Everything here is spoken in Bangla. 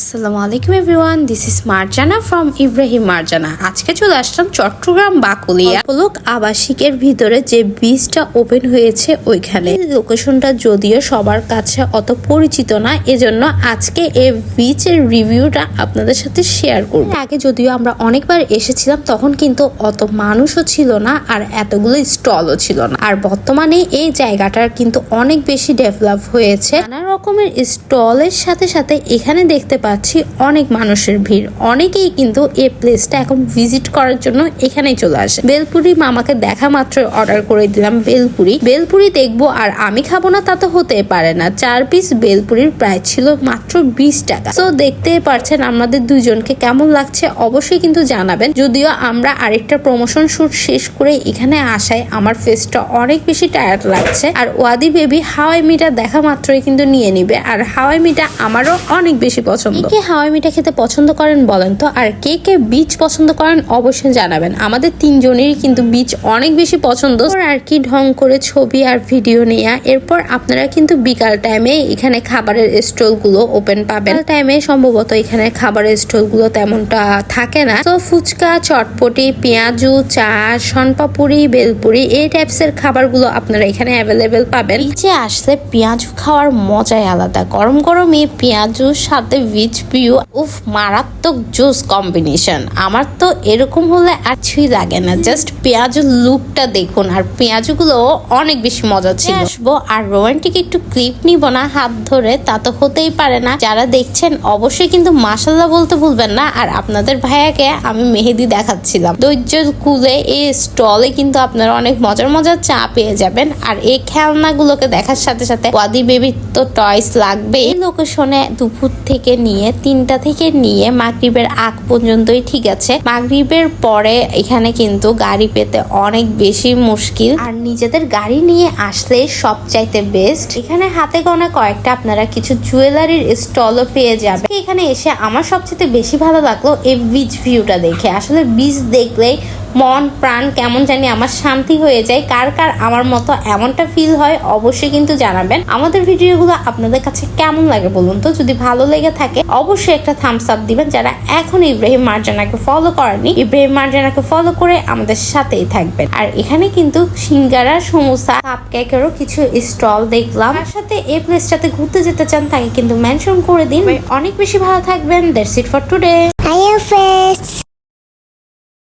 আসসালামু আলাইকুম everyone this is Marjana from Ibrahim Marjana আজকে চলে আসলাম চট্টগ্রাম বাকুলিয়া। পলক আবাসিকের ভিতরে যে বীজটা ওপেন হয়েছে ওইখানে। লোকেশনটা যদিও সবার কাছে অত পরিচিত না, এজন্য আজকে এই বীচের রিভিউটা আপনাদের সাথে শেয়ার করব। আগে যদিও আমরা অনেকবার এসেছিলাম, তখন কিন্তু অত মানুষও ছিল না আর এতগুলো স্টলও ছিল না। আর বর্তমানে এই জায়গাটার কিন্তু অনেক বেশি ডেভেলপ হয়েছে। নানা রকমের স্টলের সাথে সাথে এখানে দেখতে পাচ্ছি অনেক মানুষের ভিড়। অনেকেই কিন্তু এই প্লেসটা এখন ভিজিট করার জন্য এখানেই চলে আসে। বেলপুরি মামাকে দেখা মাত্র অর্ডার করে দিলাম বেলপুরি। বেলপুরি দেখব আর আমি খাব না তা তো হতে পারে না। চার পিস বেলপুরির প্রাইস ছিল মাত্র বিশ টাকা। তো দেখতে পারছেন আমাদের দুজনকে কেমন লাগছে, অবশ্যই কিন্তু জানাবেন। যদিও আমরা আরেকটা প্রমোশন শুট শেষ করে এখানে আসায় আমার ফেসটা অনেক বেশি টায়ার্ড লাগছে। আর ওয়াদি বেবি হাওয়াই মিটা দেখা মাত্রই কিন্তু নিয়ে নিবে। আর হাওয়াই মিটা আমারও অনেক বেশি পছন্দ। কে কে হাওয়াই মিঠা খেতে পছন্দ করেন বলেন তো? আর কে কে বীচ পছন্দ করেন অবশ্যই জানাবেন। আমাদের তিনজনেরই কিন্তু বীচ অনেক বেশি পছন্দ। আর কি ঢং করে ছবি আর ভিডিও নেয়া। এরপর আপনারা কিন্তু বিকাল টাইমে এখানে খাবারের স্টলগুলো ওপেন পাবেন। টাইমে সম্ভবত এখানে খাবারের স্টলগুলো তেমনটা থাকে না। তো ফুচকা, চটপটি, পেঁয়াজু, চা শনপাপুরি বেলপুরি এই টাইপস এর খাবারগুলো আপনারা এখানে অ্যাভেলেবেল পাবেন। নিচে আসলে পেঁয়াজু খাওয়ার মজাই আলাদা। গরম গরম এই পেঁয়াজুর সাথে ভিচ পিউ উফ, মারাত্মক জুস কম্বিনেশন আমার তো এরকম হলে আর ছুঁই লাগে না। জাস্ট পেঁয়াজুর লুকটা দেখুন। আর পেঁয়াজুগুলো অনেক বেশি মজা ছিল। আসব। আর রোমান্টিক একটু ক্লিপ নিব না, হাত ধরে। তা তো হতেই পারে না। যারা দেখছেন, অবশ্যই কিন্তু মাসাল্লাহ বলতে ভুলবেন না। আর আপনাদের ভাইয়াকে আমি মেহেদি দেখাচ্ছিলাম। ধৈর্য কুলে এই স্টলে কিন্তু আপনারা অনেক মজার মজার চা পেয়ে যাবেন। আর এই খেলনাগুলোকে দেখার সাথে সাথে ওয়াদি বেবির তো টয়স লাগবে এই লোকেশনে দুপুর থেকে নিয়ে, তিনটা থেকে নিয়ে মাগরিবের আগ পর্যন্তই ঠিক আছে। মাগরিবের পরে এখানে কিন্তু গাড়ি পেতে অনেক বেশি মুশকিল। আর নিজেদের গাড়ি নিয়ে আসলে সব চাইতে বেস্ট এখানে হাতে গোনা কয়েকটা আপনারা কিছু জুয়েলারির স্টলও পেয়ে যাবেন। এখানে এসে আমার সবচেয়ে বেশি ভালো লাগল এই বিচ ভিউটা দেখে। আসলে বিচ দেখলেই মন, প্রাণ কেমন জানি আমার শান্তি হয়ে যায়। কার কার আমার মতো এমনটা ফিল হয় অবশ্যই কিন্তু জানাবেন। আমাদের ভিডিওগুলো আপনাদের কাছে কেমন লাগে বলুন তো? যদি ভালো লেগে থাকে, অবশ্যই একটা থামস আপ দিবেন। যারা এখন ইব্রাহিম মার্জানাকে ফলো করেনি ইব্রাহিম মার্জানাকে ফলো করে আমাদের সাথেই থাকবেন। আর এখানে কিন্তু সিঙ্গারা, সমোসা কাপ কিছু স্টল দেখলাম। তার সাথে এই প্লেসটাতে ঘুরতে যেতে চান, তাকে কিন্তু মেনশন করে দিন। অনেক বেশি ভালো থাকবেন। That's it for today friends.